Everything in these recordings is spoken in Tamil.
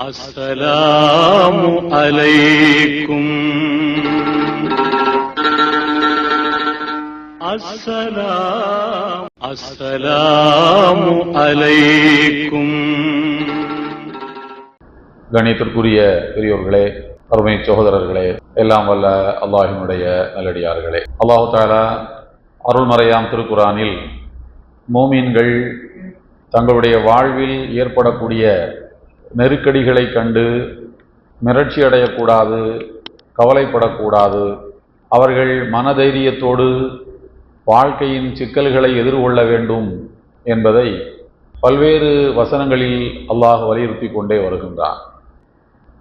السلام عليكم السلام السلام عليكم கணியத்திற்குரிய பெரியோர்களே அருமை சகோதரர்களே எல்லாம் வல்ல அல்லாஹினுடைய நல்லடியார்களே அல்லாஹு தாலா அருள்மறையாம் திருக்குரானில் மோமீன்கள் தங்களுடைய வாழ்வில் ஏற்படக்கூடிய நெருக்கடிகளை கண்டு மிரட்சி அடையக்கூடாது கவலைப்படக்கூடாது. அவர்கள் மனதைரியத்தோடு வாழ்க்கையின் சிக்கல்களை எதிர்கொள்ள வேண்டும் என்பதை பல்வேறு வசனங்களில் அல்லாஹ் வலியுறுத்தி கொண்டே வருகின்றான்.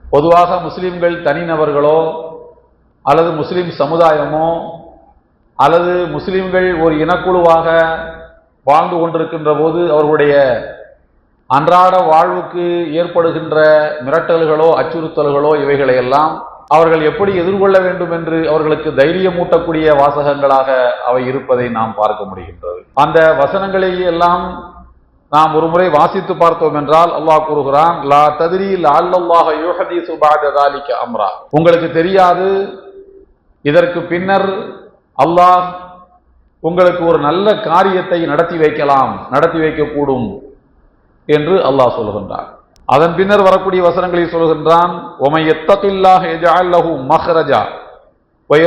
பொதுவாக முஸ்லிம்கள் தனிநபர்களோ அல்லது முஸ்லிம் சமுதாயமோ அல்லது முஸ்லிம்கள் ஒரு இனக்குழுவாக வாழ்ந்து கொண்டிருக்கின்ற போது அவர்களுடைய அன்றாட வாழ்வுக்கு ஏற்படுகின்ற மிரட்டல்களோ அச்சுறுத்தல்களோ இவைகளையெல்லாம் அவர்கள் எப்படி எதிர்கொள்ள வேண்டும் என்று அவர்களுக்கு தைரியமூட்டக்கூடிய வாசகங்களாக அவை இருப்பதை நாம் பார்க்க முடிகின்றது. அந்த வசனங்களை எல்லாம் நாம் ஒருமுறை வாசித்து பார்த்தோம் என்றால் அல்லாஹ் கூறுகிறான் லா ததிரி லால்லாஹ யோகதி பஅத அம்ரா. உங்களுக்கு தெரியாது இதற்கு பின்னர் அல்லாஹ் உங்களுக்கு ஒரு நல்ல காரியத்தை நடத்தி வைக்கலாம் நடத்தி வைக்கக்கூடும். என்று அல்லாஹ் சொல்கின்றான் அதன் பின்னர் வரக்கூடிய வசனங்களில் சொல்கின்றான் ஒமை எத்தகில்லாஹ் யஜஅல் மஹ்ரஜா வ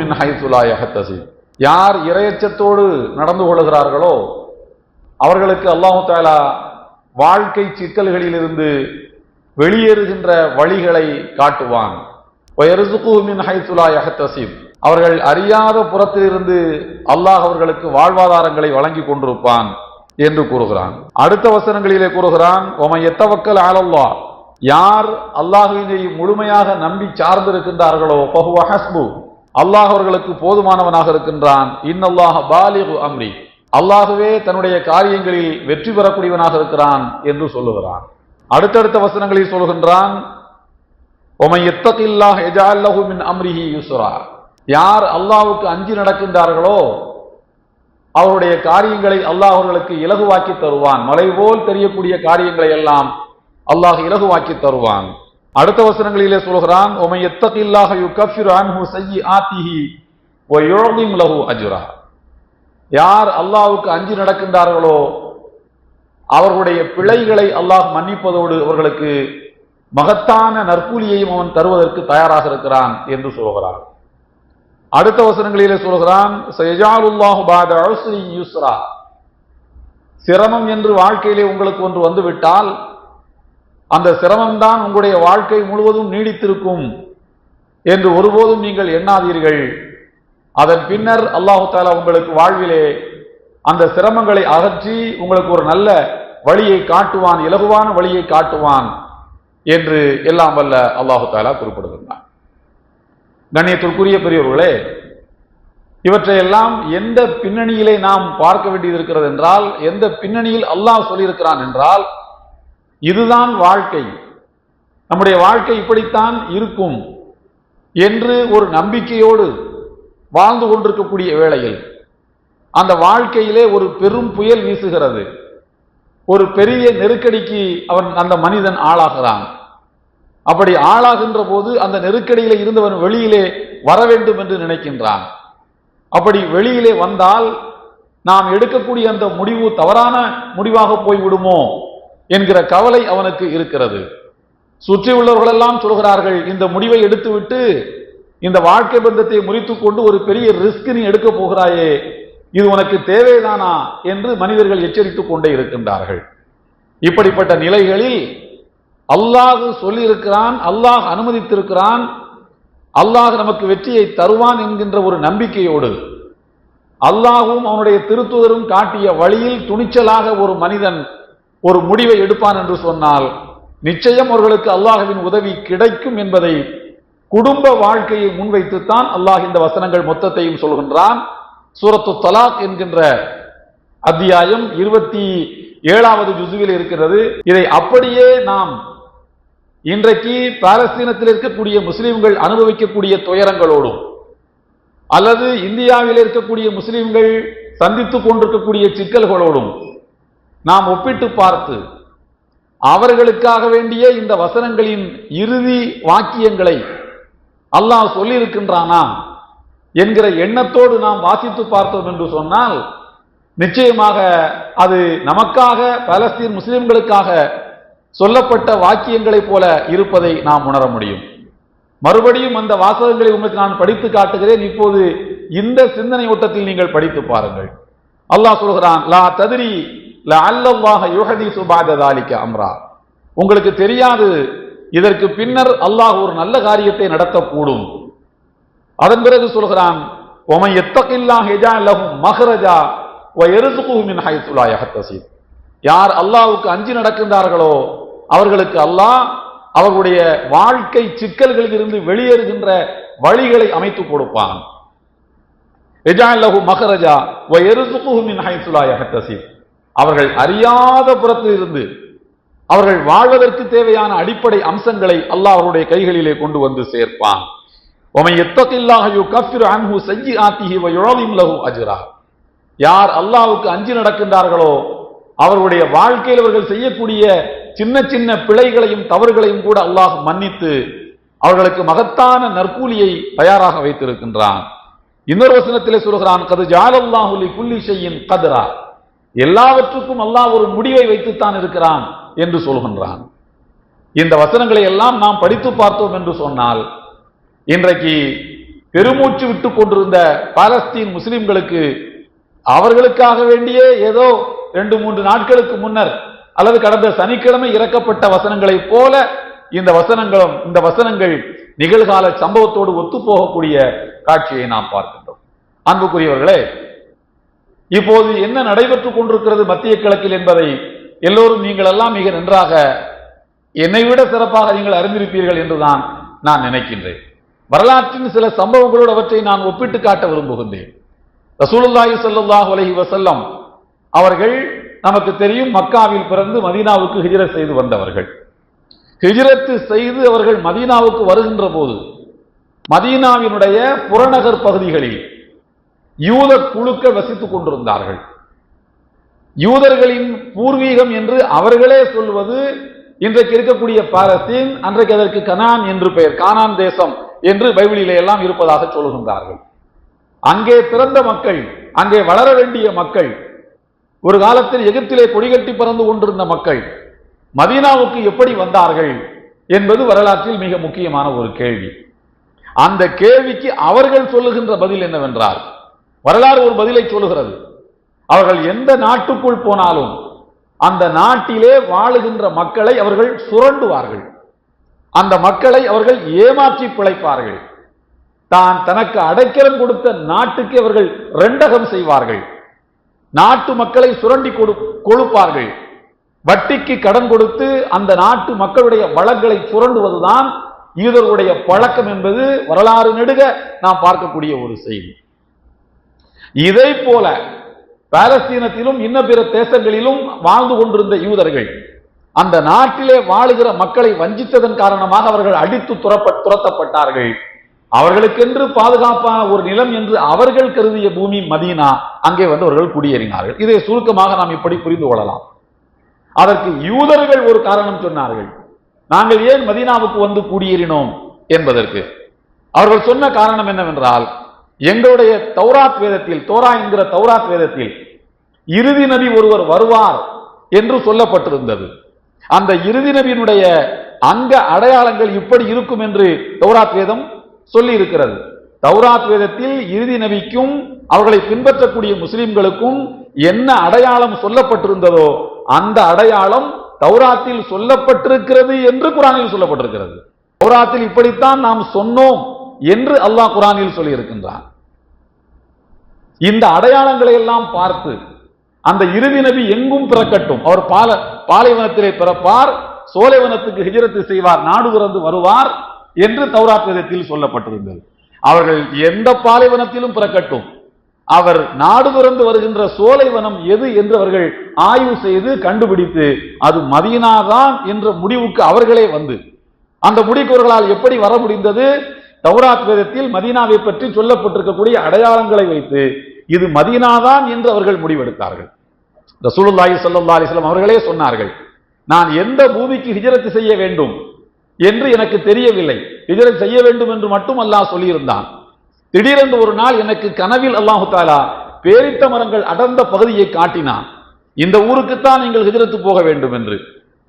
மின் ஹைசு லா யார் இரையச்சத்தோடு நடந்து கொள்கிறார்களோ அவர்களுக்கு அல்லாஹு தாலா வாழ்க்கை சிக்கல்களிலிருந்து வெளியேறுகின்ற வழிகளை காட்டுவான். வயர்சுகுஹு மின் ஹைசு அவர்கள் அறியாத புறத்திலிருந்து அல்லாஹ் அவர்களுக்கு வாழ்வாதாரங்களை வழங்கி கொண்டிருப்பான். என்று கூறுகிறான். அடுத்த வசனங்களிலே கூறுகிறான் ஒமை எத்தவக்கல் ஆலல்லா யார் அல்லாஹுவினை முழுமையாக நம்பி சார்ந்திருக்கின்றார்களோ பஹுவ ஹஸ்பு. அல்லாஹ் அவர்களுக்கு போதுமானவனாக இருக்கின்றான். இன்னல்லாஹ பாலிகு அம்ரி. அல்லாஹுவே தன்னுடைய காரியங்களில் வெற்றி பெறக்கூடியவனாக இருக்கிறான் என்று சொல்லுகிறான். அடுத்தடுத்த வசனங்களில் சொல்கின்றான் ஒமை எத்தகில்லாஹ் எஜால்லஹு மின் அம்ரிஹி யூஸ்வரா யார் அல்லாஹுக்கு அஞ்சி நடக்கின்றார்களோ அவருடைய காரியங்களை அல்லாஹ் அவர்களுக்கு இலகுவாக்கி தருவான். மலை போல் தெரியக்கூடிய காரியங்களை எல்லாம் அல்லாஹ் இலகுவாக்கி தருவான். அடுத்த வசனங்களிலே சொல்கிறான் உமை எத்தகில்லாக யுகஃபிரு அன்ஹு செய்யி ஆத்திஹி ஓ யுழதிம் லஹு அஜுரா. யார் அல்லாஹுக்கு அஞ்சு நடக்கின்றார்களோ அவர்களுடைய பிழைகளை அல்லாஹ் மன்னிப்பதோடு அவர்களுக்கு மகத்தான நற்கூலியையும் அவன் தருவதற்கு தயாராக இருக்கிறான் என்று சொல்கிறான். அடுத்த வசனங்களிலே சொல்கிறான் சயஜாலுல்லாஹு சிரமம் என்று வாழ்க்கையிலே உங்களுக்கு ஒன்று வந்துவிட்டால் அந்த சிரமம்தான் உங்களுடைய வாழ்க்கை முழுவதும் நீடித்திருக்கும் என்று ஒருபோதும் நீங்கள் எண்ணாதீர்கள். அதன் பின்னர் அல்லாஹு தாலா உங்களுக்கு வாழ்விலே அந்த சிரமங்களை அகற்றி உங்களுக்கு ஒரு நல்ல வழியை காட்டுவான் இலகுவான வழியை காட்டுவான் என்று எல்லாம் வல்ல அல்லாஹு தாலா குறிப்பிடுகின்றான். கண்ணியத்திற்குரிய பெரியவர்களே இவற்றையெல்லாம் எந்த பின்னணியிலே நாம் பார்க்க வேண்டியது இருக்கிறது என்றால் எந்த பின்னணியில் அல்லாஹ் சொல்லியிருக்கிறான் என்றால் இதுதான் வாழ்க்கை. நம்முடைய வாழ்க்கை இப்படித்தான் இருக்கும் என்று ஒரு நம்பிக்கையோடு வாழ்ந்து கொண்டிருக்கக்கூடிய வேளையில் அந்த வாழ்க்கையிலே ஒரு பெரும் புயல் வீசுகிறது. ஒரு பெரிய நெருக்கடிக்கு அவன் அந்த மனிதன் ஆளாகிறான். அப்படி ஆளாகின்ற போது அந்த நெருக்கடியில இருந்தவன் வெளியிலே வர வேண்டும் என்று நினைக்கின்றான். அப்படி வெளியிலே வந்தால் நாம் எடுக்கக்கூடிய அந்த முடிவு தவறான முடிவாக போய்விடுமோ என்கிற கவலை அவனுக்கு இருக்கிறது. சுற்றி உள்ளவர்களெல்லாம் சொல்கிறார்கள் இந்த முடிவை எடுத்துவிட்டு இந்த வாழ்க்கை பந்தத்தை முறித்து கொண்டு ஒரு பெரிய ரிஸ்க் நீ எடுக்க போகிறாயே இது உனக்கு தேவைதானா என்று மனிதர்கள் எச்சரித்துக் கொண்டே இருக்கின்றார்கள். இப்படிப்பட்ட நிலைகளில் அல்லாஹ் சொல்லியிருக்கிறான் அல்லாஹ் அனுமதித்திருக்கிறான் அல்லாஹ் நமக்கு வெற்றியை தருவான் என்கின்ற ஒரு நம்பிக்கையோடு அல்லாஹும் அவனுடைய திருத்துதரும் காட்டிய வழியில் துணிச்சலாக ஒரு மனிதன் ஒரு முடிவை எடுப்பான் என்று சொன்னால் நிச்சயம் அவர்களுக்கு அல்லாஹுவின் உதவி கிடைக்கும் என்பதை குடும்ப வாழ்க்கையை முன்வைத்துத்தான் அல்லாஹ் இந்த வசனங்கள் மொத்தத்தையும் சொல்கின்றான். சூரத்து தலாக் என்கின்ற அத்தியாயம் இருபத்தி ஏழாவது ஜுசுவில் இருக்கிறது. இதை அப்படியே நாம் இன்றைக்கு பாலஸ்தீனத்தில் இருக்கக்கூடிய முஸ்லிம்கள் அனுபவிக்கக்கூடிய துயரங்களோடும் அல்லது இந்தியாவில் இருக்கக்கூடிய முஸ்லிம்கள் சந்தித்து கொண்டிருக்கக்கூடிய சிக்கல்களோடும் நாம் ஒப்பிட்டு பார்த்து அவர்களுக்காக வேண்டிய இந்த வசனங்களின் இறுதி வாக்கியங்களை அல்லாஹ் சொல்லியிருக்கின்றானா என்கிற எண்ணத்தோடு நாம் வாசித்து பார்த்தோம் என்று சொன்னால் நிச்சயமாக அது நமக்காக பலஸ்தீன் முஸ்லிம்களுக்காக சொல்லப்பட்ட வாக்கியங்களைப் போல இருப்பதை நாம் உணர முடியும். மறுபடியும் அந்த வாசகங்களை உங்களுக்கு நான் படித்து காட்டுகிறேன். இப்போது இந்த சிந்தனை ஓட்டத்தில் நீங்கள் படித்து பாருங்கள். அல்லாஹ் சொல்கிறான் லா ததிரி ல அல்லல்லாஹ யுஹதி சுபாத அம்ரா. உங்களுக்கு தெரியாது இதற்கு பின்னர் அல்லாஹ் ஒரு நல்ல காரியத்தை நடத்தக்கூடும். அதன் பிறகு சொல்கிறான் ஒமை எத்தகில்லா ஹெஜா லஹும் மஹரஜா வ எருசுகுஹு மின் யார் அல்லாவுக்கு அஞ்சு நடக்கின்றார்களோ அவர்களுக்கு அல்லாஹ் அவர்களுடைய வாழ்க்கை சிக்கல்களில் இருந்து வெளியேறுகின்ற வழிகளை அமைத்துக் கொடுப்பான். மகரஜா அவர்கள் அறியாத புறத்தில் இருந்து அவர்கள் வாழ்வதற்கு தேவையான அடிப்படை அம்சங்களை அல்லாஹ் அவருடைய கைகளிலே கொண்டு வந்து சேர்ப்பான். யார் அல்லாவுக்கு அஞ்சு நடக்கின்றார்களோ அவருடைய வாழ்க்கையில் அவர்கள் செய்யக்கூடிய சின்ன சின்ன பிழைகளையும் தவறுகளையும் கூட அல்லாஹ் மன்னித்து அவர்களுக்கு மகத்தான நற்கூலியை தயாராக வைத்திருக்கின்றான். இன்னொரு வசனத்திலே சொல்கிறான் கது ஜாலல்லாஹு குல்லி ஷையின் கதிரா. எல்லாவற்றுக்கும் அல்லாஹ் ஒரு முடிவை வைத்துத்தான் இருக்கிறான் என்று சொல்கின்றான். இந்த வசனங்களை எல்லாம் நாம் படித்து பார்த்தோம் என்று சொன்னால் இன்றைக்கு பெருமூச்சு விட்டு கொண்டிருந்த பாலஸ்தீன் முஸ்லிம்களுக்கு அவர்களுக்காக வேண்டியே ஏதோ ரெண்டு மூன்று நாட்களுக்கு முன்னர் அல்லது கடந்த சனிக்கிழமை இறக்கப்பட்ட வசனங்களைப் போல இந்த வசனங்களும் இந்த வசனங்கள் நிகழ்கால சம்பவத்தோடு ஒத்துப்போகக்கூடிய காட்சியை நாம் பார்க்கின்றோம். அன்புக்குரியவர்களே இப்போது என்ன நடைபெற்றுக் கொண்டிருக்கிறது மத்திய கிழக்கில் என்பதை எல்லோரும் நீங்கள் எல்லாம் மிக நன்றாக என்னை விட சிறப்பாக நீங்கள் அறிந்திருப்பீர்கள் என்றுதான் நான் நினைக்கின்றேன். வரலாற்றின் சில சம்பவங்களோடு அவற்றை நான் ஒப்பிட்டு காட்ட விரும்புகின்றேன். ரசூலுல்லாஹி ஸல்லல்லாஹு உலகி வசல்லம் அவர்கள் நமக்கு தெரியும் மக்காவில் பிறந்து மதீனாவுக்கு ஹிஜ்ரத் செய்து வந்தவர்கள். ஹிஜிரத்து செய்து அவர்கள் மதீனாவுக்கு வருகின்ற போது மதீனாவினுடைய புறநகர் பகுதிகளில் யூத குழுக்கள் வசித்துக் கொண்டிருந்தார்கள். யூதர்களின் பூர்வீகம் என்று அவர்களே சொல்வது இன்றைக்கு இருக்கக்கூடிய பாலஸ்தீன் அன்றைக்கு அதற்கு கனான் என்று பெயர் கானான் தேசம் என்று பைபிளிலே எல்லாம் இருப்பதாக சொல்கின்றார்கள் அங்கே பிறந்த மக்கள் அங்கே வளர வேண்டிய மக்கள் ஒரு காலத்தில் எகிப்திலே கொடிகட்டி பறந்து கொண்டிருந்த மக்கள் மதீனாவுக்கு எப்படி வந்தார்கள் என்பது வரலாற்றில் மிக முக்கியமான ஒரு கேள்வி. அந்த கேள்விக்கு அவர்கள் சொல்லுகின்ற பதில் என்னவென்றால் வரலாறு ஒரு பதிலை சொல்லுகிறது. அவர்கள் எந்த நாட்டுக்குள் போனாலும் அந்த நாட்டிலே வாழுகின்ற மக்களை அவர்கள் சுரண்டுவார்கள். அந்த மக்களை அவர்கள் ஏமாற்றி பிழைப்பார்கள். தான் தனக்கு அடைக்கலம் கொடுத்த நாட்டுக்கு அவர்கள் ரெண்டகம் செய்வார்கள். நாட்டு மக்களை சுரண்டி கொடு கொழுப்பார்கள். வட்டிக்கு கடன் கொடுத்து அந்த நாட்டு மக்களுடைய வளங்களை சுரண்டுவதுதான் யூதர்களுடைய பழக்கம் என்பது வரலாறு நெடுக நாம் பார்க்கக்கூடிய ஒரு செய்தி. இதை போல பாலஸ்தீனத்திலும் இன்ன பிற தேசங்களிலும் வாழ்ந்து கொண்டிருந்த யூதர்கள் அந்த நாட்டிலே வாழுகிற மக்களை வஞ்சித்ததன் காரணமாக அவர்கள் அடித்து துரப்ப துரத்தப்பட்டார்கள். அவர்களுக்கென்று பாதுகாப்பான ஒரு நிலம் என்று அவர்கள் கருதிய பூமி மதீனா அங்கே வந்து அவர்கள் குடியேறினார்கள். இதை சுருக்கமாக நாம் இப்படி புரிந்து கொள்ளலாம். அதற்கு யூதர்கள் ஒரு காரணம் சொன்னார்கள். நாங்கள் ஏன் மதீனாவுக்கு வந்து குடியேறினோம் என்பதற்கு. அவர்கள் சொன்ன காரணம் என்னவென்றால் எங்களுடைய தௌராத் வேதத்தில் தோரா என்கிற தௌராத் வேதத்தில் இறுதி நபி ஒருவர் வருவார் என்று சொல்லப்பட்டிருந்தது. அந்த இறுதி நபியினுடைய அங்க அடையாளங்கள் இப்படி இருக்கும் என்று தௌராத் வேதம் சொல்லி இருக்கிறது தௌராத் வேதத்தில் இறுதி நபிக்கும் அவர்களை பின்பற்றக்கூடிய முஸ்லிம்களுக்கும் என்ன அடையாளம் சொல்லப்பட்டிருந்ததோ அந்த அடையாளம் தௌராத்தில் சொல்லப்பட்டிருக்கிறது என்று குரானில் சொல்லப்பட்டிருக்கிறது. தௌராத்தில் இப்படித்தான் நாம் சொன்னோம் என்று அல்லாஹ் குரானில் சொல்லி இருக்கின்றான் இந்த அடையாளங்களை எல்லாம் பார்த்து அந்த இறுதி நபி எங்கும் பிறக்கட்டும். அவர் பால பாலைவனத்திலே பிறப்பார் சோலைவனத்துக்கு ஹிஜரத்து செய்வார் நாடு துறந்து வருவார் என்று தௌராத் வேதத்தில் சொல்லப்பட்டிருந்தது. அவர்கள் எந்த பாலைவனத்திலும் பிறக்கட்டும். அவர் நாடு துறந்து வருகின்ற சோலைவனம் எது என்று அவர்கள் ஆய்வு செய்து கண்டுபிடித்து அது மதியனாதான் என்ற முடிவுக்கு அவர்களே வந்து. அந்த முடிக்கவர்களால் எப்படி வர முடிந்தது? தௌராத் வேதத்தில் மதீனாவை பற்றி சொல்லப்பட்டிருக்கக்கூடிய அடையாளங்களை வைத்து இது மதீனாதான் என்று அவர்கள் முடிவெடுத்தார்கள். ரசூலுல்லாஹி ஸல்லல்லாஹு அலைஹி அவர்களே சொன்னார்கள் நான் எந்த பூமிக்கு ஹிஜரத்து செய்ய வேண்டும்? என்று எனக்கு தெரியவில்லை. இதனை செய்ய வேண்டும் என்று மட்டும் அல்லாஹ் சொல்லியிருந்தான். திடீரென்று ஒரு நாள் எனக்கு கனவில் அல்லாஹு தாலா பேரித்த மரங்கள் அடர்ந்த பகுதியை காட்டினான். இந்த ஊருக்குத்தான் நீங்கள் ஹிஜரத்து போக வேண்டும் என்று.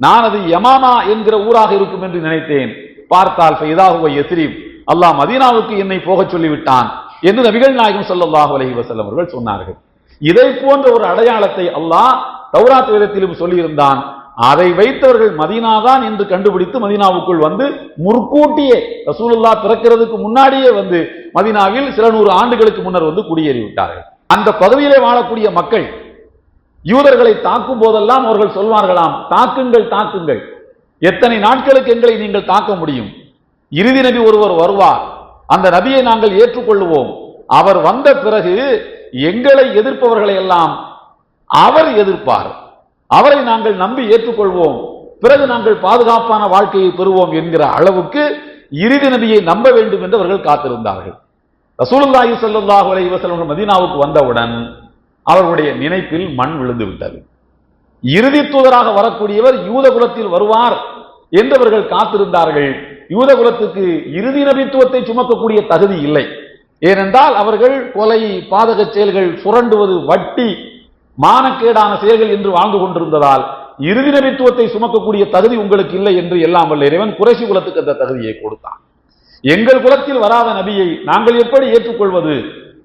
நான் அது யமாமா என்கிற ஊராக இருக்கும் என்று நினைத்தேன். பார்த்தால் ஃபைதாகுவ எஸ்ரீப் அல்லாஹ் மதீனாவுக்கு என்னை போகச் சொல்லிவிட்டான் என்று நபிகள் நாயகம் சொல்லல்லாஹு அலஹி வசல்லம் அவர்கள் சொன்னார்கள். இதை போன்ற ஒரு அடையாளத்தை அல்லாஹ் தௌராத் வேதத்திலும் சொல்லியிருந்தான். அதை வைத்தவர்கள் மதீனா தான் என்று கண்டுபிடித்து மதீனாவுக்குள் வந்து முற்கூட்டியே ரசூலுல்லா பிறக்கிறதுக்கு முன்னாடியே வந்து மதீனாவில் சில நூறு ஆண்டுகளுக்கு முன்னர் வந்து குடியேறிவிட்டார்கள். அந்த பகுதியிலே வாழக்கூடிய மக்கள் யூதர்களை தாக்கும் போதெல்லாம் அவர்கள் சொல்வார்களாம் தாக்குங்கள் தாக்குங்கள். எத்தனை நாட்களுக்கு எங்களை நீங்கள் தாக்க முடியும்? இறுதி நபி ஒருவர் வருவார். அந்த நபியை நாங்கள் ஏற்றுக்கொள்ளுவோம் அவர் வந்த பிறகு எங்களை எதிர்ப்பவர்களை எல்லாம் அவர் எதிர்ப்பார். அவரை நாங்கள் நம்பி ஏற்றுக்கொள்வோம். பிறகு நாங்கள் பாதுகாப்பான வாழ்க்கையை பெறுவோம் என்கிற அளவுக்கு இறுதி நபியை நம்ப வேண்டும் என்று அவர்கள் காத்திருந்தார்கள். ரசூலுல்லாஹி ஸல்லல்லாஹு அலைஹி வஸல்லம் மதீனாவுக்கு வந்தவுடன் அவர்களுடைய நினைப்பில் மண் விழுந்து விட்டது இறுதி தூதராக வரக்கூடியவர் யூத குலத்தில் வருவார் என்று அவர்கள் காத்திருந்தார்கள். யூத குலத்துக்கு இறுதி நபித்துவத்தை சுமக்கக்கூடிய தகுதி இல்லை. ஏனென்றால் அவர்கள் கொலை பாதக செயல்கள் சுரண்டுவது வட்டி மானக்கேடான செயல்கள் என்று வாழ்ந்து கொண்டிருந்ததால் இறுதி நபித்துவத்தை சுமக்கக்கூடிய தகுதி உங்களுக்கு இல்லை என்று எல்லாம் வல்ல இறைவன் குறைசி குலத்துக்கு அந்த தகுதியை கொடுத்தான். எங்கள் குலத்தில் வராத நபியை நாங்கள் எப்படி ஏற்றுக்கொள்வது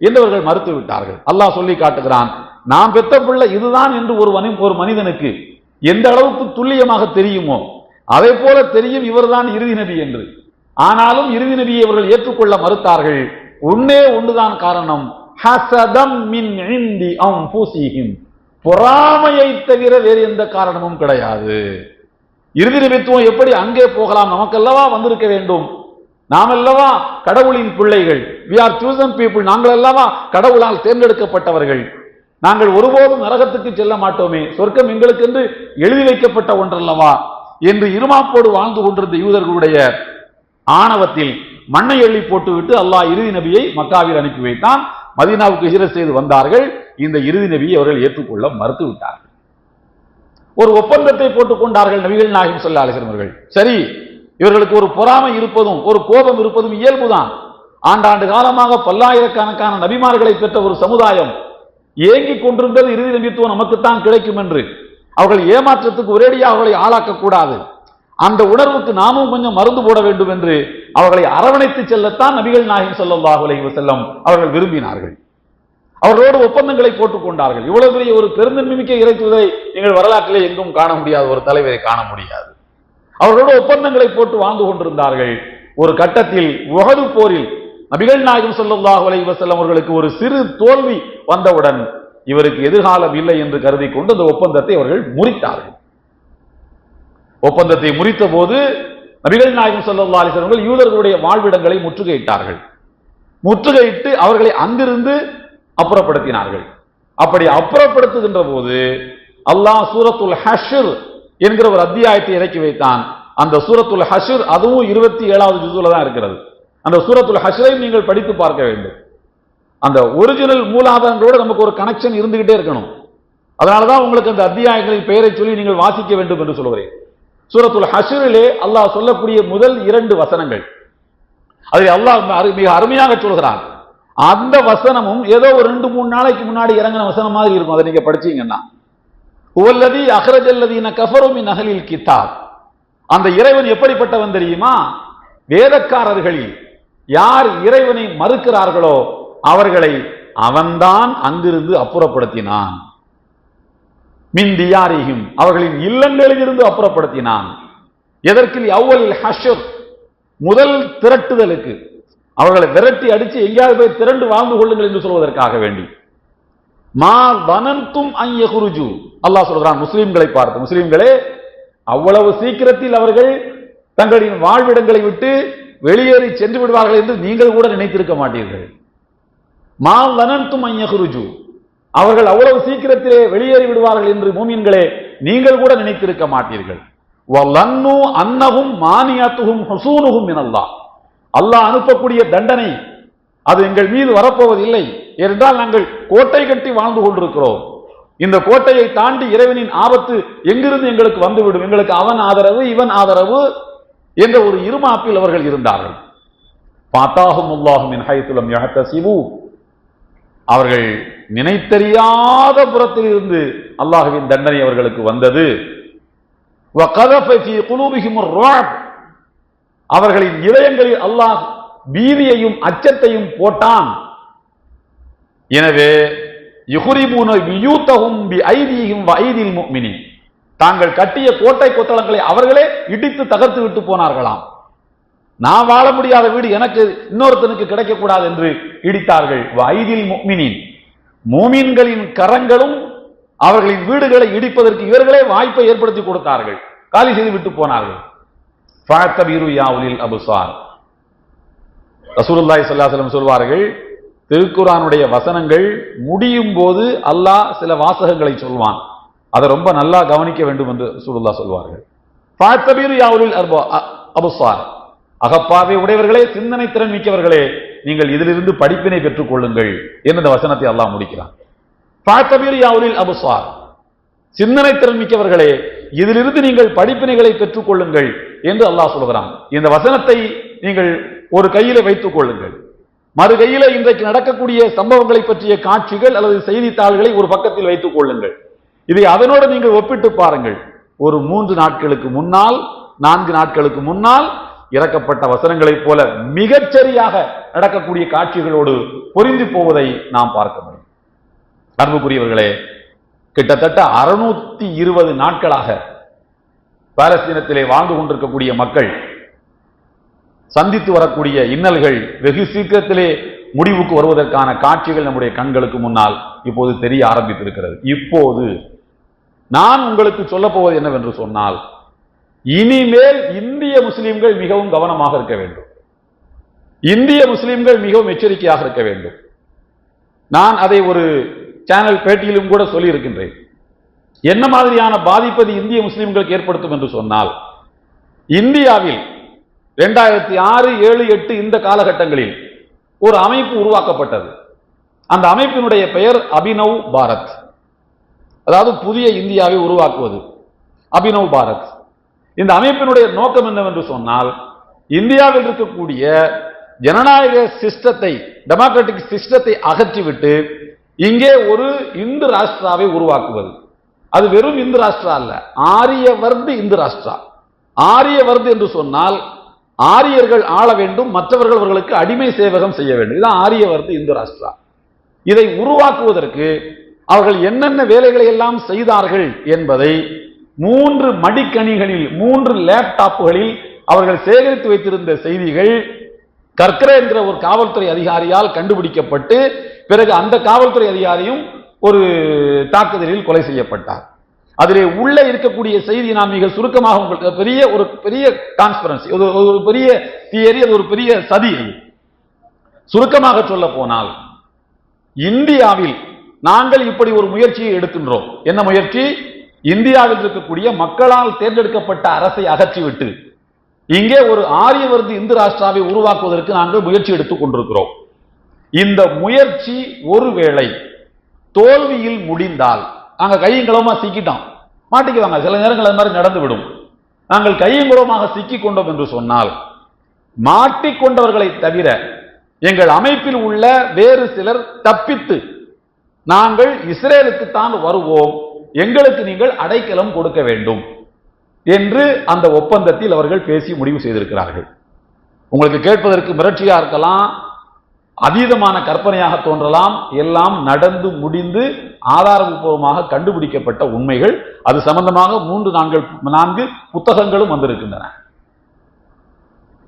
என்றவர்கள் மறுத்து விட்டார்கள் அல்லாஹ் சொல்லி காட்டுகிறான் நாம் பெத்த பிள்ளை இதுதான் என்று ஒரு மனி ஒரு மனிதனுக்கு எந்த அளவுக்கு துல்லியமாக தெரியுமோ அதை போல தெரியும் இவர்தான் இறுதி நபி என்று. ஆனாலும் இறுதி நபியை இவர்கள் ஏற்றுக்கொள்ள மறுத்தார்கள். ஒன்னே ஒன்றுதான் காரணம். ஹசதம் மின் இந்தி பூசிகின் பொறாமையை தவிர வேறு எந்த காரணமும் கிடையாது. இறுதி நபித்துவம் எப்படி அங்கே போகலாம்? நமக்கல்லவா வந்திருக்க வேண்டும்? நாம் அல்லவா கடவுளின் பிள்ளைகள்? வி ஆர் சூசன் பீப்புள் நாங்கள் அல்லவா கடவுளால் தேர்ந்தெடுக்கப்பட்டவர்கள்? நாங்கள் ஒருபோதும் நரகத்துக்கு செல்ல மாட்டோமே. சொர்க்கம் எங்களுக்கென்று எழுதி வைக்கப்பட்ட ஒன்றல்லவா? என்று இருமாப்போடு வாழ்ந்து கொண்டிருந்த யூதர்களுடைய ஆணவத்தில் மண்ணை எள்ளி போட்டுவிட்டு அல்லாஹ் இறுதி நபியை மக்காவில் அனுப்பி வைத்தான். மதீனாவுக்கு ஹிஜரத் செய்து வந்தார்கள். இந்த இறுதி நபியை அவர்கள் ஏற்றுக்கொள்ள மறுத்துவிட்டார்கள். ஒரு ஒப்பந்தத்தை போட்டுக் கொண்டார்கள் நபிகள் நாயகம் சொல்ல அவர்கள். சரி இவர்களுக்கு ஒரு பொறாமை இருப்பதும் ஒரு கோபம் இருப்பதும் இயல்புதான். ஆண்டாண்டு காலமாக பல்லாயிரக்கணக்கான நபிமார்களை பெற்ற ஒரு சமுதாயம் ஏங்கிக் கொண்டிருந்தது இறுதி நபித்துவம் நமக்குத்தான் கிடைக்கும் என்று. அவர்கள் ஏமாற்றத்துக்கு ஒரேடியாக அவர்களை ஆளாக்க கூடாது அந்த உணர்வுக்கு நாமும் கொஞ்சம் மருந்து போட வேண்டும் என்று அவர்களை அரவணைத்து செல்லத்தான் நபிகள் நாயகம் ஸல்லல்லாஹு அலைஹி செல்லம் அவர்கள் விரும்பினார்கள். அவர்களோடு ஒப்பந்தங்களை போட்டுக் கொண்டார்கள். இவ்வளவு பெரிய ஒரு பெருந்தன்மிக்க இறைத்துவதை எங்கள் வரலாற்றிலே எங்கும் காண முடியாத ஒரு தலைவரை காண முடியாது. அவர்களோடு ஒப்பந்தங்களை போட்டு வாழ்ந்து கொண்டிருந்தார்கள். ஒரு கட்டத்தில் உகது போரில் நபிகள் நாயகம் ஸல்லல்லாஹு அலைஹி வஸல்லம் அவர்களுக்கு ஒரு சிறு தோல்வி வந்தவுடன் இவருக்கு எதிர்காலம் இல்லை என்று கருதி கொண்டு அந்த ஒப்பந்தத்தை அவர்கள் முறித்தார்கள். ஒப்பந்தத்தை முறித்த போது நபிகள் நாயகம் சொல்லா அலைஹி யூதர்களுடைய வாழ்விடங்களை முற்றுகையிட்டார்கள். முற்றுகையிட்டு அவர்களை அங்கிருந்து அப்புறப்படுத்தினார்கள். அப்படி அப்புறப்படுத்துகின்ற போது அல்லாஹ் சூரத்துல் ஹஷ்ர் என்கிற ஒரு அத்தியாயத்தை இறக்கி வைத்தான். அந்த சூரத்துல் ஹஷ்ர் அதுவும் இருபத்தி ஏழாவது ஜுசுல தான் இருக்கிறது. அந்த சூரத்துல் ஹஷரையும் நீங்கள் படித்து பார்க்க வேண்டும். அந்த ஒரிஜினல் மூலாதாரங்களோடு நமக்கு ஒரு கனெக்ஷன் இருந்துகிட்டே இருக்கணும். அதனால தான் உங்களுக்கு அந்த அத்தியாயங்களின் பெயரை சொல்லி நீங்கள் வாசிக்க வேண்டும் என்று சொல்கிறேன் சூரத்துல் ஹசூரிலே அல்லாஹ் சொல்லக்கூடிய முதல் இரண்டு வசனங்கள். அதை அல்லாஹ் மிக அருமையாக சொல்கிறான். அந்த வசனமும் ஏதோ ஒரு ரெண்டு மூணு நாளைக்கு முன்னாடி இறங்கின வசனம் மாதிரி இருக்கும். அதை நீங்க படிச்சீங்கன்னா. உவல்லதி அஹ்ரஜல்லதீன கஃபரு மின் அஹ்லில் கிதாப் அந்த இறைவன் எப்படிப்பட்டவன் தெரியுமா? வேதக்காரர்களில் யார் இறைவனை மறுக்கிறார்களோ அவர்களை அவன்தான் அங்கிருந்து அப்புறப்படுத்தினான். மின் தியாரிஹிம். அவர்களின் இல்லங்களிலிருந்து அப்புறப்படுத்தினான். எதற்கில்? அவ்வளில் ஹஷர். முதல் திரட்டுதலுக்கு. அவர்களை விரட்டி அடித்து எங்கேயாவது போய் திரண்டு வாழ்ந்து கொள்ளுங்கள் என்று சொல்வதற்காக வேண்டி. மா வனந்தும் ஐயகுருஜு அல்லாஹ் சொல்கிறான் முஸ்லிம்களை பார்த்து. முஸ்லிம்களே அவ்வளவு சீக்கிரத்தில் அவர்கள் தங்களின் வாழ்விடங்களை விட்டு வெளியேறி சென்று விடுவார்கள் என்று நீங்கள் கூட நினைத்திருக்க மாட்டீர்கள். மா வனந்தும் ஐயகுருஜு அவர்கள் அவ்வளவு சீக்கிரத்திலே வெளியேறி விடுவார்கள் என்று மூமியன்களே நீங்கள் கூட நினைத்திருக்க மாட்டீர்கள். அன்னகும் மானியத்துகும் ஹுசூனுகும் எனல்லா அல்லாஹ் அனுப்பக்கூடிய தண்டனை அது எங்கள் மீது வரப்போவதில்லை. ஏனென்றால் நாங்கள் கோட்டை கட்டி வாழ்ந்து கொண்டிருக்கிறோம். இந்த கோட்டையை தாண்டி இறைவனின் ஆபத்து எங்கிருந்து எங்களுக்கு வந்துவிடும்? எங்களுக்கு அவன் ஆதரவு இவன் ஆதரவு என்ற ஒரு இருமாப்பில் அவர்கள் இருந்தார்கள். பாத்தாகும் அல்லாஹுமின் ஹைத்துலம் யஹத்தசிவு அவர்கள் நினைத்தறியாத புறத்தில் இருந்து அல்லாஹுவின் தண்டனை அவர்களுக்கு வந்தது. அவர்களின் இதயங்களில் அல்லாஹ் பீதியையும் அச்சத்தையும் போட்டான். எனவே தாங்கள் கட்டிய கோட்டை கொத்தளங்களை அவர்களே இடித்து தகர்த்து விட்டு போனார்களாம். நான் வாழ முடியாத வீடு எனக்கு இன்னொருத்தனுக்கு கிடைக்கக்கூடாது என்று இடித்தார்கள் வைதில் முக்மினின் மோமீன்களின் கரங்களும் அவர்களின் வீடுகளை இடிப்பதற்கு இவர்களே வாய்ப்பை ஏற்படுத்தி கொடுத்தார்கள். காலி செய்து விட்டு போனார்கள். ஃபஅத்தபிரு யா அபுசார். ரசூலுல்லாய் ஸல்லல்லாஹு சொல்வார்கள் திருக்குரானுடைய வசனங்கள் முடியும் போது அல்லாஹ் சில வாசகங்களை சொல்வான். அதை ரொம்ப நல்லா கவனிக்க வேண்டும் என்று ரசூலுல்லாஹ் சொல்வார்கள். ஃபஅத்தபிரு யா அபுசார். அகப்பாவை உடையவர்களே சிந்தனை திறன் மிக்கவர்களே நீங்கள் இதிலிருந்து படிப்பினை பெற்றுக் கொள்ளுங்கள் என்று இந்த வசனத்தை அல்லாஹ் முடிக்கிறான். ஃபஅத்தபிரு யா அபுசார் சிந்தனை திறன் மிக்கவர்களே இதிலிருந்து நீங்கள் படிப்பினைகளை பெற்றுக் கொள்ளுங்கள் என்று அல்லாஹ் சொல்கிறான். இந்த வசனத்தை நீங்கள் ஒரு கையில வைத்துக் கொள்ளுங்கள். மறு கையில இன்றைக்கு நடக்கக்கூடிய சம்பவங்களை பற்றிய காட்சிகள் அல்லது செய்தித்தாள்களை ஒரு பக்கத்தில் வைத்துக் கொள்ளுங்கள். இதை அதனோடு நீங்கள் ஒப்பிட்டு பாருங்கள். ஒரு மூன்று நாட்களுக்கு முன்னால் நான்கு நாட்களுக்கு முன்னால் இறக்கப்பட்ட வசனங்களைப் போல மிகச்சரியாக நடக்கக்கூடிய காட்சிகளோடு பொருந்தி போவதை நாம் பார்க்க முடியும். அன்புக்குரியவர்களே கிட்டத்தட்ட அறுநூத்தி இருபது நாட்களாக பாலஸ்தீனத்திலே வாழ்ந்து கொண்டிருக்கக்கூடிய மக்கள் சந்தித்து வரக்கூடிய இன்னல்கள் வெகு சீக்கிரத்திலே முடிவுக்கு வருவதற்கான காட்சிகள் நம்முடைய கண்களுக்கு முன்னால் இப்போது தெரிய ஆரம்பித்திருக்கிறது. இப்போது நான் உங்களுக்கு சொல்லப் போவது என்னவென்று சொன்னால் இனிமேல் இந்திய முஸ்லிம்கள் மிகவும் கவனமாக இருக்க வேண்டும். இந்திய முஸ்லிம்கள் மிகவும் எச்சரிக்கையாக இருக்க வேண்டும். நான் அதை ஒரு சேனல் பேட்டியிலும் கூட சொல்லியிருக்கின்றேன். என்ன மாதிரியான பாதிப்பது இந்திய முஸ்லிம்களுக்கு ஏற்படுத்தும் என்று சொன்னால் இந்தியாவில் ரெண்டாயிரத்தி ஆறு ஏழு எட்டு இந்த காலகட்டங்களில் ஒரு அமைப்பு உருவாக்கப்பட்டது. அந்த அமைப்பினுடைய பெயர் அபினவ் பாரத். அதாவது புதிய இந்தியாவை உருவாக்குவது. அபினவ் பாரத். இந்த அமைப்பினுடைய நோக்கம் என்னவென்று சொன்னால் இந்தியாவில் இருக்கக்கூடிய ஜனநாயக சிஸ்டத்தை டெமோக்ராட்டிக் சிஸ்டத்தை அகற்றிவிட்டு இங்கே ஒரு இந்து ராஷ்டிராவை உருவாக்குவது. அது வெறும் இந்து ராஷ்டிரா அல்ல ஆரியவர்து இந்து ராஷ்டிரா. ஆரியவர்து என்று சொன்னால் ஆரியர்கள் ஆள வேண்டும் மற்றவர்கள் அவர்களுக்கு அடிமை சேவகம் செய்ய வேண்டும். இதுதான் ஆரியவர்து இந்து ராஷ்டிரா. இதை உருவாக்குவதற்கு அவர்கள் என்னென்ன வேலைகளை எல்லாம் செய்தார்கள் என்பதை மூன்று மடிக்கணிகளில் மூன்று லேப்டாப்புகளில் அவர்கள் சேகரித்து வைத்திருந்த செய்திகள் கற்கரை என்கிற ஒரு காவல்துறை அதிகாரியால் கண்டுபிடிக்கப்பட்டு பிறகு அந்த காவல்துறை அதிகாரியும் ஒரு தாக்குதலில் கொலை செய்யப்பட்டார். அதிலே உள்ளே இருக்கக்கூடிய செய்தி நான் மிக சுருக்கமாக உங்களுக்கு பெரிய ஒரு பெரிய கான்ஸ்பரன்சி ஒரு பெரிய தியரி அது ஒரு பெரிய சதி. அது சுருக்கமாக சொல்ல போனால் இந்தியாவில் நாங்கள் இப்படி ஒரு முயற்சியை எடுக்கின்றோம். என்ன முயற்சி? இந்தியாவில் இருக்கக்கூடிய மக்களால் தேர்ந்தெடுக்கப்பட்ட அரசை அகற்றிவிட்டு இங்கே ஒரு ஆரியவர்தி இந்து ராஷ்டிராவை உருவாக்குவதற்கு நாங்கள் முயற்சி எடுத்துக் கொண்டிருக்கிறோம். இந்த முயற்சி ஒருவேளை தோல்வியில் முடிந்தால் நாங்கள் கையங்களமா சிக்கிட்டோம். மாட்டிக்குவாங்க. சில நேரங்கள் அது மாதிரி நடந்து விடும் நாங்கள் கையங்குளமாக சிக்கிக் கொண்டோம் என்று சொன்னால் மாட்டிக்கொண்டவர்களை தவிர எங்கள் அமைப்பில் உள்ள வேறு சிலர் தப்பித்து நாங்கள் இஸ்ரேலுக்கு தான் வருவோம். எங்களுக்கு நீங்கள் அடைக்கலம் கொடுக்க வேண்டும் என்று அந்த ஒப்பந்தத்தில் அவர்கள் பேசி முடிவு செய்திருக்கிறார்கள். உங்களுக்கு கேட்பதற்கு மிரட்சியா இருக்கலாம் அதீதமான கற்பனையாக தோன்றலாம் எல்லாம் நடந்து முடிந்து ஆதாரபூர்வமாக கண்டுபிடிக்கப்பட்ட உண்மைகள். அது சம்பந்தமாக மூன்று நான்கு நான்கு புத்தகங்களும் வந்திருக்கின்றன.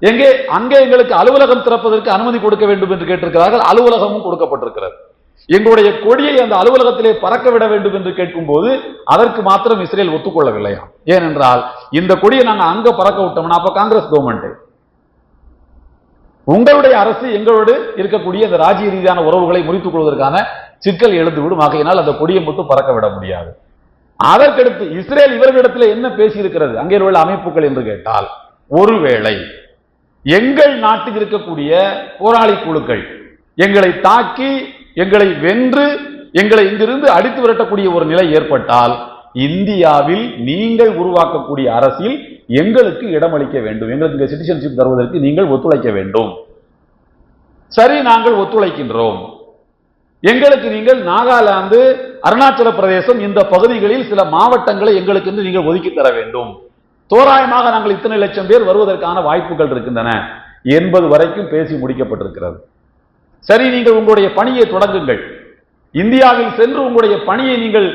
எங்கே அங்கே எங்களுக்கு அலுவலகம் திறப்பதற்கு அனுமதி கொடுக்க வேண்டும் என்று கேட்டிருக்கிறார்கள் அலுவலகமும் கொடுக்கப்பட்டிருக்கிறது. எங்களுடைய கொடியை அந்த அலுவலகத்திலே பறக்க விட வேண்டும் என்று கேட்கும்போது அதற்கு மாத்திரம் இஸ்ரேல் ஒத்துக்கொள்ளவில்லையா? ஏனென்றால் இந்த கொடியை நாங்கள் அங்க பறக்க விட்டோம்னா அப்ப காங்கிரஸ் கவர்மெண்ட் உங்களுடைய அரசு எங்களோடு இருக்கக்கூடிய இந்த ராஜ்ய ரீதியான உறவுகளை முறித்துக் கொள்வதற்கான சிக்கல் எழுந்துவிடும் ஆகையினால் அந்த கொடியை மட்டும் பறக்க விட முடியாது. அதற்கடுத்து இஸ்ரேல் இவர்களிடத்தில் என்ன பேசியிருக்கிறது? அங்கே உள்ள அமைப்புகள் என்று கேட்டால் ஒருவேளை எங்கள் நாட்டில் இருக்கக்கூடிய போராளி குழுக்கள் எங்களை தாக்கி எங்களை வென்று எங்களை இங்கிருந்து அடித்து விரட்டக்கூடிய ஒரு நிலை ஏற்பட்டால் இந்தியாவில் நீங்கள் உருவாக்கக்கூடிய அரசில் எங்களுக்கு இடமளிக்க வேண்டும். எங்களுக்கு இங்கே சிட்டிசன்ஷிப் தருவதற்கு நீங்கள் ஒத்துழைக்க வேண்டும். சரி நாங்கள் ஒத்துழைக்கின்றோம். எங்களுக்கு நீங்கள் நாகாலாந்து அருணாச்சல பிரதேசம் இந்த பகுதிகளில் சில மாவட்டங்களை எங்களுக்கு என்று நீங்கள் ஒதுக்கி தர வேண்டும். தோராயமாக நாங்கள் இத்தனை லட்சம் பேர் வருவதற்கான வாய்ப்புகள் இருக்கின்றன. என்பது வரைக்கும் பேசி முடிக்கப்பட்டிருக்கிறது. சரி நீங்கள் உங்களுடைய பணியை தொடங்குங்கள். இந்தியாவில் சென்று உங்களுடைய பணியை நீங்கள்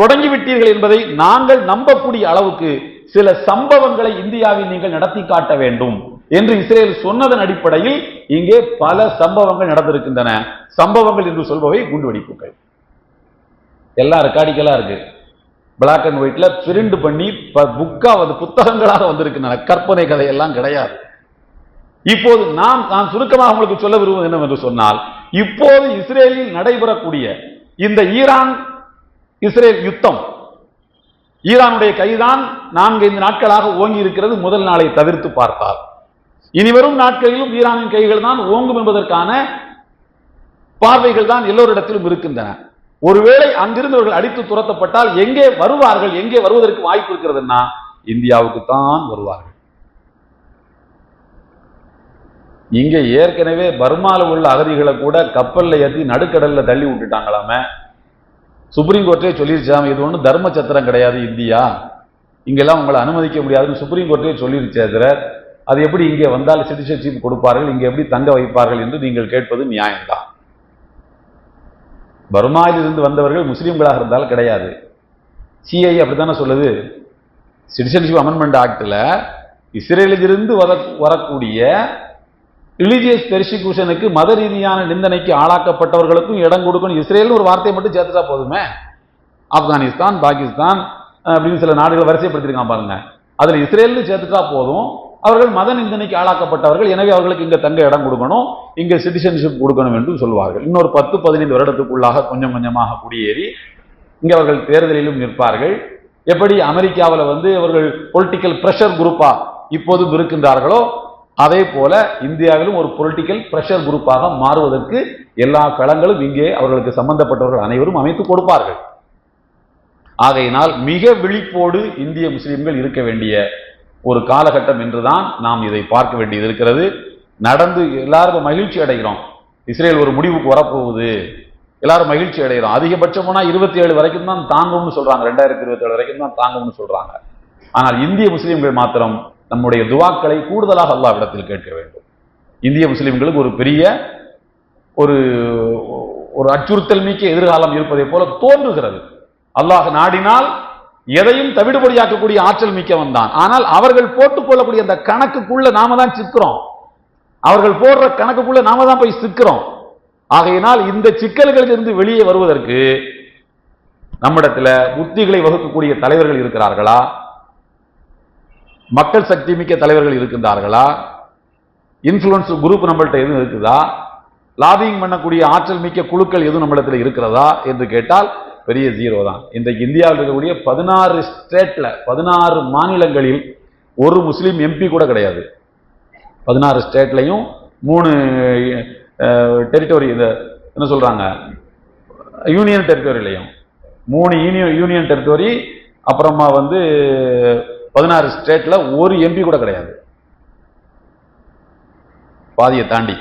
தொடங்கிவிட்டீர்கள் என்பதை நாங்கள் நம்பக்கூடிய அளவுக்கு சில சம்பவங்களை இந்தியாவில் நீங்கள் நடத்தி காட்ட வேண்டும் என்று இஸ்ரேல் சொன்னதன் அடிப்படையில் இங்கே பல சம்பவங்கள் நடந்திருக்கின்றன. சம்பவங்கள் என்று சொல்பவை குண்டுவெடிப்புகள். எல்லாம் ரெக்கார்டிக்கலா இருக்கு. பிளாக் அண்ட் ஒயிட்ல பிரிண்ட் பண்ணி புக்கா வந்து புத்தகங்களாக வந்திருக்கின்றன. கற்பனை கதையெல்லாம் கிடையாது. இப்போது நாம் நான் சுருக்கமாக உங்களுக்கு சொல்ல விரும்புவது என்னவென்று சொன்னால் இப்போது இஸ்ரேலில் நடைபெறக்கூடிய இந்த ஈரான் இஸ்ரேல் யுத்தம் ஈரானுடைய கைதான் நான்கு ஐந்து நாட்களாக ஓங்கி இருக்கிறது முதல் நாளை தவிர்த்து பார்த்தால். இனிவரும் நாட்களிலும் ஈரானின் கைகள் தான் ஓங்கும் என்பதற்கான பார்வைகள் தான் எல்லோரிடத்திலும் இருக்கின்றன. ஒருவேளை அங்கிருந்தவர்கள் அடித்து துரத்தப்பட்டால் எங்கே வருவார்கள் எங்கே வருவதற்கு வாய்ப்பு இருக்கிறதுன்னா இந்தியாவுக்கு தான் வருவார்கள். இங்கே ஏற்கனவே பர்மாவில் உள்ள அகதிகளை கூட கப்பல்ல ஏற்றி நடுக்கடல்ல தள்ளி விட்டுட்டாங்களாமே. சுப்ரீம் கோர்ட்டே சொல்லிருச்சாம இது ஒன்றும் தர்ம சத்திரம் கிடையாது இந்தியா. இங்கெல்லாம் உங்களை அனுமதிக்க முடியாதுன்னு சுப்ரீம் கோர்ட்டே சொல்லிருச்சே தவிர அது எப்படி இங்கே வந்தால் சிட்டிசன்ஷிப் கொடுப்பார்கள் இங்கே எப்படி தங்க வைப்பார்கள் என்று நீங்கள் கேட்பது நியாயம்தான். பர்மாவிலிருந்து வந்தவர்கள் முஸ்லீம்களாக இருந்தால் கிடையாது. சிஐ அப்படித்தானே சொல்லுது? சிட்டிசன்ஷிப் அமெண்ட்மெண்ட் ஆக்டில் இஸ்ரேலிலிருந்து வர வரக்கூடிய ரிலீஜியஸ் பெர்சிக்யூஷனுக்கு மத ரீதியான நிந்தனைக்கு ஆளாக்கப்பட்டவர்களுக்கும் இடம் கொடுக்கணும். இஸ்ரேல்னு ஒரு வார்த்தையை மட்டும் சேர்த்துட்டா போதுமே? ஆப்கானிஸ்தான் பாகிஸ்தான் அப்படின்னு சில நாடுகள் வரிசைப்படுத்திருக்கான் பாருங்க. அதில் இஸ்ரேல்னு சேர்த்துட்டா போதும். அவர்கள் மத நிந்தனைக்கு ஆளாக்கப்பட்டவர்கள். எனவே அவர்களுக்கு இங்கே தங்க இடம் கொடுக்கணும். இங்கே சிட்டிசன்ஷிப் கொடுக்கணும் என்று சொல்வார்கள். இன்னொரு பத்து பதினைந்து வருடத்துக்குள்ளாக கொஞ்சம் கொஞ்சமாக குடியேறி இங்கே அவர்கள் தேர்தலிலும் நிற்பார்கள். எப்படி அமெரிக்காவில் வந்து அவர்கள் பொலிட்டிக்கல் ப்ரெஷர் குரூப்பாக இப்போதும் இருக்கின்றார்களோ அதே போல இந்தியாவிலும் ஒரு பொலிட்டிக்கல் பிரஷர் குரூப்பாக மாறுவதற்கு எல்லா களங்களும் இங்கே அவர்களுக்கு சம்பந்தப்பட்டவர்கள் அனைவரும் அமைத்து கொடுப்பார்கள். ஆகையினால் மிக விழிப்போடு இந்திய முஸ்லிம்கள் இருக்க வேண்டிய ஒரு காலகட்டம் என்றுதான் நாம் இதை பார்க்க வேண்டியது இருக்கிறது. நடந்து எல்லாரும் மகிழ்ச்சி அடைகிறோம். இஸ்ரேல் ஒரு முடிவுக்கு வரப்போகுது. எல்லாரும் மகிழ்ச்சி அடைகிறோம். அதிகபட்சம் இருபத்தி ஏழு வரைக்கும் தான் தாங்கும்னு சொல்றாங்க. ரெண்டாயிரத்தி இருபத்தி ஏழு வரைக்கும் தான் தாங்கும்னு சொல்றாங்க. ஆனால் இந்திய முஸ்லீம்கள் மாத்திரம் நம்முடைய துவாக்களை கூடுதலாக அல்லாவிடத்தில் கேட்க வேண்டும். இந்திய முஸ்லிம்களுக்கு ஒரு பெரிய ஒரு ஒரு அச்சுறுத்தல் மிக்க எதிர்காலம் இருப்பதை போல தோன்றுகிறது. அல்லாஹ் நாடினால் எதையும் தவிடுபடியாக்கக்கூடிய ஆற்றல் மிக்கவன் தான். ஆனால் அவர்கள் போட்டுக்கொள்ளக்கூடிய அந்த கணக்குக்குள்ள நாம தான் சிக்கிறோம். அவர்கள் போடுற கணக்குக்குள்ள நாம தான் போய் சிக்கிறோம். ஆகையினால் இந்த சிக்கல்களில் இருந்து வெளியே வருவதற்கு நம்மிடத்துல உத்திகளை வகுக்கக்கூடிய தலைவர்கள் இருக்கிறார்களா? மக்கள் சக்தி மிக்க தலைவர்கள் இருக்கின்றார்களா? இன்ஃப்ளூன்ஸ் குரூப் நம்மள்ட்ட எதுவும் இருக்குதா? லாபிங் பண்ணக்கூடிய ஆற்றல் மிக்க குழுக்கள் எதுவும் நம்மளிடத்தில் இருக்கிறதா? என்று கேட்டால் பெரிய ஜீரோ தான். இன்றைக்கு இந்தியாவில் இருக்கக்கூடிய பதினாறு ஸ்டேட்டில் பதினாறு மாநிலங்களில் ஒரு முஸ்லீம் எம்பி கூட கிடையாது. பதினாறு ஸ்டேட்லையும் மூணு டெரிட்டோரி இந்த என்ன சொல்கிறாங்க யூனியன் டெரிட்டோரியிலையும் மூணு யூனியன் யூனியன் டெரிட்டோரி அப்புறமா வந்து பதினாறு ஸ்டேட்ல ஒரு எம்பி கூட கிடையாது. பாதியை தாண்டி.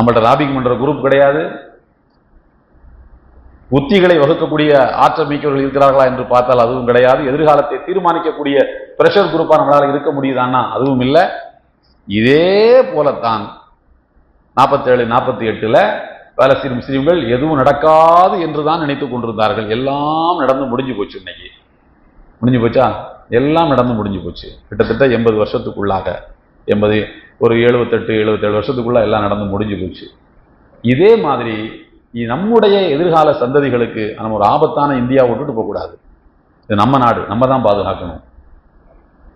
நம்மள்ட்ட லாபிங் பண்ற குரூப் கிடையாது. உத்திகளை வகுக்கக்கூடிய ஆற்றல் மிக்கவர்கள் இருக்கிறார்களா என்று பார்த்தால் அதுவும் கிடையாது. எதிர்காலத்தை தீர்மானிக்கக்கூடிய பிரஷர் குரூப்பா நம்மளால் இருக்க முடியுதான்னா அதுவும் இல்லை. இதே போலத்தான் நாற்பத்தேழு நாற்பத்தி எட்டுல பாலஸ்தீன் முஸ்லீம்கள் எதுவும் நடக்காது என்று தான் நினைத்துக் கொண்டிருந்தார்கள். எல்லாம் நடந்து முடிஞ்சு போச்சு இன்னைக்கு. முடிஞ்சு போச்சா? எல்லாம் நடந்து முடிஞ்சு போச்சு. கிட்டத்தட்ட எண்பது வருஷத்துக்குள்ளாக. எண்பது ஒரு எழுபத்தெட்டு எழுபத்தேழு வருஷத்துக்குள்ள எல்லாம் நடந்து முடிஞ்சு போச்சு. இதே மாதிரி நம்முடைய எதிர்கால சந்ததிகளுக்கு நம்ம ஒரு ஆபத்தான இந்தியா விட்டுட்டு போகக்கூடாது இது நம்ம நாடு நம்ம தான் பாதுகாக்கணும்.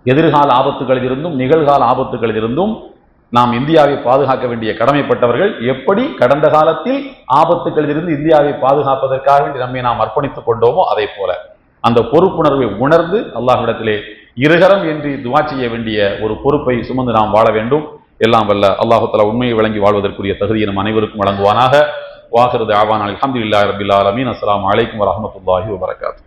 எதிர்கால ஆபத்துக்களில் இருந்தும் நிகழ்கால ஆபத்துக்களில் இருந்தும் நாம் இந்தியாவை பாதுகாக்க வேண்டிய கடமைப்பட்டவர்கள் எப்படி கடந்த காலத்தில் ஆபத்துக்களில் இருந்து இந்தியாவை பாதுகாப்பதற்காக வேண்டி நம்மை நாம் அர்ப்பணித்துக் கொண்டோமோ அதே போல. அந்த பொறுப்புணர்வை உணர்ந்து அல்லாஹ்விடத்திலே இருகரம் என்று துவா செய்ய வேண்டிய ஒரு பொறுப்பை சுமந்து நாம் வாழ வேண்டும். எல்லாம் வல்ல அல்லாஹால உண்மையை வழங்கி வாழ்வதற்குரிய தகுதியை நம் அனைவருக்கும் வழங்குவானாக. வாகிறது ஆவான் அலமதுல்லா ரபில் ஆலமீன். அஸ்லாம் வலைக்கம் வரமத்துல்லாஹி வபரகாத்துஹு